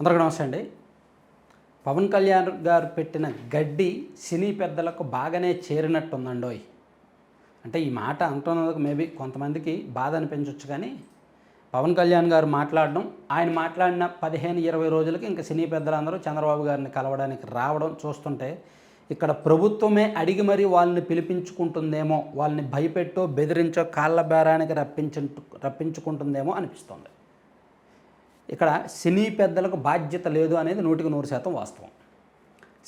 అందరికీ నమస్తే అండి. పవన్ కళ్యాణ్ గారు పెట్టిన గడ్డి సినీ పెద్దలకు బాగానే చేరినట్టుందండోయ్. అంటే ఈ మాట అంటున్నందుకు మేబీ కొంతమందికి బాధ అనిపించవచ్చు కానీ పవన్ కళ్యాణ్ గారు మాట్లాడడం ఆయన మాట్లాడిన పదిహేను ఇరవై రోజులకి ఇంకా సినీ పెద్దలందరూ చంద్రబాబు గారిని కలవడానికి రావడం చూస్తుంటే ఇక్కడ ప్రభుత్వమే అడిగి మరీ వాళ్ళని పిలిపించుకుంటుందేమో వాళ్ళని భయపెట్టో బెదిరించో కాళ్ళ బేరానికి రప్పించు రప్పించుకుంటుందేమో అనిపిస్తుంది. ఇక్కడ సినీ పెద్దలకు బాధ్యత లేదు అనేది నూటికి నూరు శాతం వాస్తవం.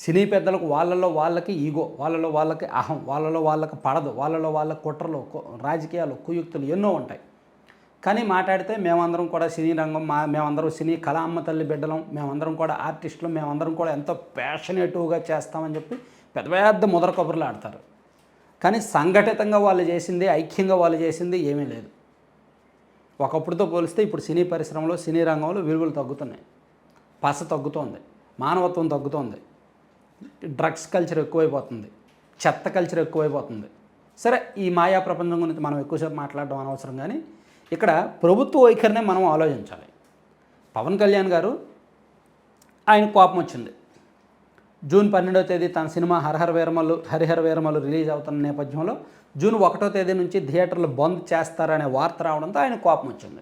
సినీ పెద్దలకు వాళ్ళలో వాళ్ళకి ఈగో వాళ్ళలో వాళ్ళకి అహం వాళ్ళలో వాళ్ళకి పడదు వాళ్ళలో వాళ్ళ కుట్రలు రాజకీయాలు కుయుక్తులు ఎన్నో ఉంటాయి. కానీ మాట్లాడితే మేమందరం కూడా సినీ రంగం మా మేమందరం సినీ కళామ్మ తల్లి బిడ్డలం మేమందరం కూడా ఆర్టిస్టులు మేమందరం కూడా ఎంతో ప్యాషనేటివ్గా చేస్తామని చెప్పి పెద్ద పెద్ద ముదర కబుర్లు ఆడతారు. కానీ సంఘటితంగా వాళ్ళు చేసింది ఐక్యంగా వాళ్ళు చేసింది ఏమీ లేదు. ఒకప్పుడుతో పోలిస్తే ఇప్పుడు సినీ పరిశ్రమలో సినీ రంగంలో విలువలు తగ్గుతున్నాయి. పస తగ్గుతోంది. మానవత్వం తగ్గుతోంది. డ్రగ్స్ కల్చర్ ఎక్కువైపోతుంది. చెత్త కల్చర్ ఎక్కువైపోతుంది. సరే ఈ మాయా ప్రపంచం గురించి మనం ఎక్కువసేపు మాట్లాడడం అనవసరం కానీ ఇక్కడ ప్రభుత్వ వైఖరినే మనం ఆలోచించాలి. పవన్ కళ్యాణ్ గారు ఆయన కోపం వచ్చింది. జూన్ పన్నెండవ తేదీ తన సినిమా హరహర వీరమలు హరిహర వీరమలు రిలీజ్ అవుతున్న నేపథ్యంలో జూన్ ఒకటో తేదీ నుంచి థియేటర్లు బంద్ చేస్తారనే వార్త రావడంతో ఆయన కోపం వచ్చింది.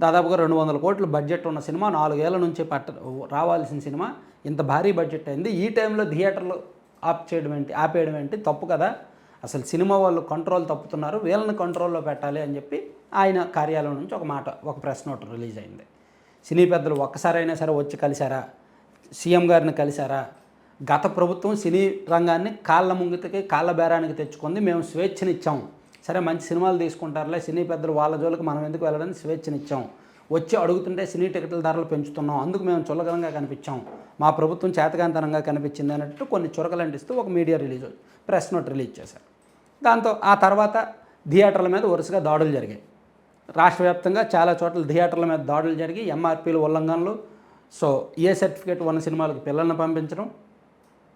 దాదాపుగా రెండు వందల కోట్లు బడ్జెట్ ఉన్న సినిమా నాలుగేళ్ళ నుంచి పట్ట రావాల్సిన సినిమా. ఇంత భారీ బడ్జెట్ అయింది. ఈ టైంలో థియేటర్లు ఆప్ చేయడం ఏంటి ఆపేయడం ఏంటి? తప్పు కదా. అసలు సినిమా వాళ్ళు కంట్రోల్ తప్పుతున్నారు. వీళ్ళని కంట్రోల్లో పెట్టాలి అని చెప్పి ఆయన కార్యాలయం నుంచి ఒక మాట ఒక ప్రెస్ నోట్ రిలీజ్ అయింది. సినీ పెద్దలు ఒక్కసారైనా సరే వచ్చి కలిశారా? సీఎం గారిని కలిశారా? గత ప్రభుత్వం సినీ రంగాన్ని కాళ్ళ ముంగితకి కాళ్ళ బేరానికి తెచ్చుకుంది. మేము స్వేచ్ఛనిచ్చాం. సరే మంచి సినిమాలు తీసుకుంటారులే సినీ పెద్దలు వాళ్ళ జోలికి మనం ఎందుకు వెళ్ళడానికి స్వేచ్ఛనిచ్చాం. వచ్చి అడుగుతుంటే సినీ టికెట్ల ధరలు పెంచుతున్నాం. అందుకు మేము చులకనంగా కనిపించాం. మా ప్రభుత్వం చేతకాంతనంగా కనిపించింది అన్నట్టు కొన్ని చురకలంటిస్తూ ఒక media release press note release చేశారు. దాంతో ఆ తర్వాత థియేటర్ల మీద వరుసగా దాడులు జరిగాయి. రాష్ట్ర వ్యాప్తంగా చాలా చోట్ల థియేటర్ల మీద దాడులు జరిగి ఎంఆర్పీలు ఉల్లంఘనలు. సో ఏ సర్టిఫికేట్ ఉన్న సినిమాలకు పిల్లల్ని పంపించడం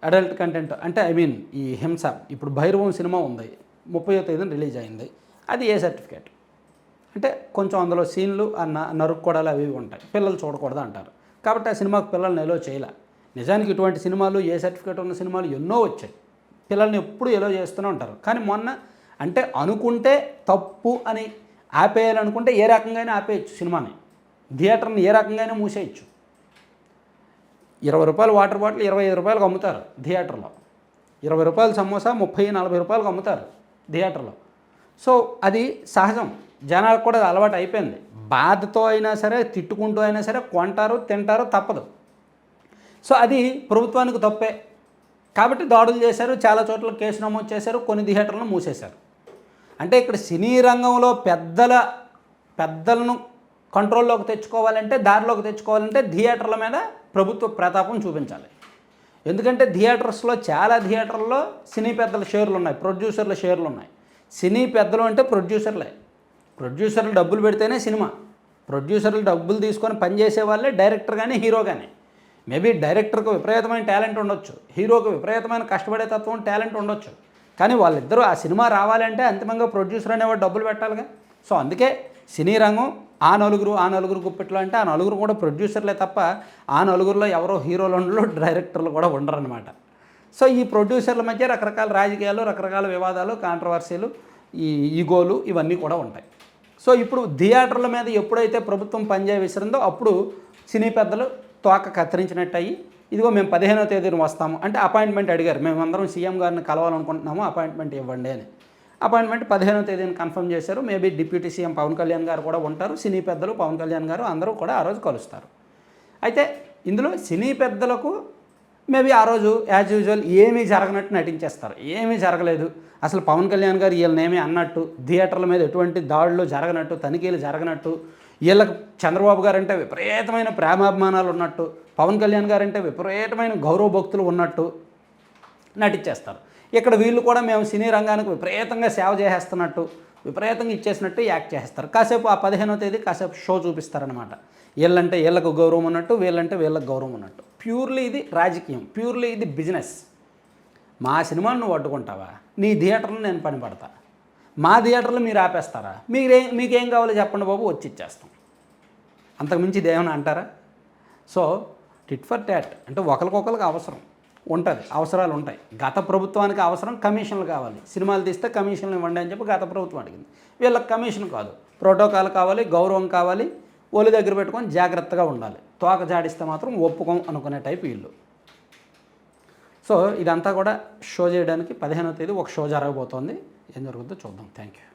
అడల్ట్ కంటెంట్. అంటే ఐ మీన్ ఈ హింస. ఇప్పుడు భైరవం సినిమా ఉంది. ముప్పై తేదీన రిలీజ్ అయింది. అది ఏ సర్టిఫికేట్? అంటే కొంచెం అందులో సీన్లు అన్న నరుక్కోడాలు అవి ఉంటాయి. పిల్లలు చూడకూడదు అంటారు. కాబట్టి ఆ సినిమాకు పిల్లల్ని ఎలో చేయలే. నిజానికి ఇటువంటి సినిమాలు ఏ సర్టిఫికేట్ ఉన్న సినిమాలు ఎన్నో వచ్చాయి. పిల్లల్ని ఎప్పుడు ఎలో చేస్తూనే ఉంటారు. కానీ మొన్న అంటే అనుకుంటే తప్పు అని ఆపేయాలనుకుంటే ఏ రకంగానే ఆపేయచ్చు సినిమాని. థియేటర్ని ఏ రకంగానే మూసేయచ్చు. ఇరవై రూపాయలు వాటర్ బాటిల్ ఇరవై ఐదు రూపాయలకు అమ్ముతారు థియేటర్లో. ఇరవై రూపాయలు సమోసా ముప్పై నలభై రూపాయలకు అమ్ముతారు థియేటర్లో. సో అది సహజం. జనాలకు కూడా అది అలవాటు అయిపోయింది. బాధతో అయినా సరే తిట్టుకుంటూ అయినా సరే కొంటారు తింటారు తప్పదు. సో అది ప్రభుత్వానికి తప్పే. కాబట్టి దాడులు చేశారు చాలా చోట్ల కేసు నమోదు చేశారు కొన్ని థియేటర్లను మూసేశారు. అంటే ఇక్కడ సినీ రంగంలో పెద్దల పెద్దలను కంట్రోల్లోకి తెచ్చుకోవాలంటే దారిలోకి తెచ్చుకోవాలంటే థియేటర్ల మీద ప్రభుత్వ ప్రతాపం చూపించాలి. ఎందుకంటే థియేటర్స్లో చాలా థియేటర్లో సినీ పెద్దల షేర్లు ఉన్నాయి ప్రొడ్యూసర్ల షేర్లు ఉన్నాయి. సినీ పెద్దలు అంటే ప్రొడ్యూసర్లే. ప్రొడ్యూసర్లు డబ్బులు పెడితేనే సినిమా. ప్రొడ్యూసర్లు డబ్బులు తీసుకొని పనిచేసే వాళ్ళే డైరెక్టర్ కానీ హీరో కానీ మేబీ డైరెక్టర్కు విపరీతమైన టాలెంట్ ఉండొచ్చు హీరోకు విపరీతమైన కష్టపడే తత్వం టాలెంట్ ఉండొచ్చు. కానీ వాళ్ళిద్దరూ ఆ సినిమా రావాలంటే అంతిమంగా ప్రొడ్యూసర్ అనేవాడు డబ్బులు పెట్టాలిగా. సో అందుకే సినీ రంగం ఆ నలుగురు ఆ నలుగురు గుప్పెట్లో అంటే ఆ నలుగురు కూడా ప్రొడ్యూసర్లే తప్ప ఆ నలుగురిలో ఎవరో హీరోలు ఉండరు డైరెక్టర్లు కూడా ఉండరన్నమాట. సో ఈ ప్రొడ్యూసర్ల మధ్య రకరకాల రాజకీయాలు రకరకాల వివాదాలు కాంట్రవర్సీలు ఈ ఈగోలు ఇవన్నీ కూడా ఉంటాయి. సో ఇప్పుడు థియేటర్ల మీద ఎప్పుడైతే ప్రభుత్వం పనిచేయ విసిరిందో అప్పుడు సినీ పెద్దలు తోక కత్తిరించినట్టు అయ్యి ఇదిగో మేము పదిహేనో తేదీన వస్తాము అంటే అపాయింట్మెంట్ అడిగారు. మేమందరం సీఎం గారిని కలవాలనుకుంటున్నాము అపాయింట్మెంట్ ఇవ్వండి అని. అపాయింట్మెంట్ పదిహేనో తేదీని కన్ఫర్మ్ చేశారు. Maybe deputy CM Pavan Kalyan గారు కూడా ఉంటారు. సినీ పెద్దలు పవన్ కళ్యాణ్ గారు అందరూ కూడా ఆ రోజు కలుస్తారు. అయితే ఇందులో సినీ పెద్దలకు మేబీ ఆ రోజు యాజ్ యూజువల్ ఏమీ జరగనట్టు నటించేస్తారు. ఏమీ జరగలేదు. అసలు పవన్ కళ్యాణ్ గారు వీళ్ళనేమి అన్నట్టు థియేటర్ల మీద ఎటువంటి దాడులు జరగనట్టు తనిఖీలు జరగనట్టు వీళ్ళకి చంద్రబాబు గారు అంటే విపరీతమైన ప్రేమాభిమానాలు ఉన్నట్టు పవన్ కళ్యాణ్ గారు అంటే విపరీతమైన గౌరవ భక్తులు ఉన్నట్టు నటించేస్తారు. ఇక్కడ వీళ్ళు కూడా మేము సినీ రంగానికి విపరీతంగా సేవ చేసేస్తున్నట్టు విపరీతంగా ఇచ్చేసినట్టు యాక్ట్ చేస్తారు కాసేపు ఆ పదిహేనో తేదీ కాసేపు షో చూపిస్తారనమాట వీళ్ళంటే వీళ్ళకు గౌరవం ఉన్నట్టు వీళ్ళంటే వీళ్ళకి గౌరవం ఉన్నట్టు. ప్యూర్లీ ఇది రాజకీయం ప్యూర్లీ ఇది బిజినెస్. మా సినిమాను నువ్వు అడ్డుకుంటావా? నీ థియేటర్లో నేను పని పడతా. మా థియేటర్లో మీరు ఆపేస్తారా? మీరే మీకేం కావాలో చెప్పండి బాబు వచ్చి ఇచ్చేస్తాం. అంతకుమించి ఇదేమైనా అంటారా? సో టిట్ ఫర్ ట్యాట్ అంటే ఒకరికొకరికి అవసరం. ఉంటుంది అవసరాలు ఉంటాయి. గత ప్రభుత్వానికి అవసరం కమిషన్లు కావాలి. సినిమాలు తీస్తే కమిషన్లు ఇవ్వండి అని చెప్పి గత ప్రభుత్వం అడిగింది. వీళ్ళకి కమిషన్ కాదు. ప్రోటోకాల్ కావాలి గౌరవం కావాలి ఒలి దగ్గర పెట్టుకొని జాగ్రత్తగా ఉండాలి. తోక జాడిస్తే మాత్రం ఒప్పుకోం అనుకునే టైప్ వీళ్ళు. సో ఇదంతా కూడా షో చేయడానికి పదిహేనవ తేదీ ఒక షో జరగబోతోంది. ఏం జరుగుతుందో చూద్దాం. Thank you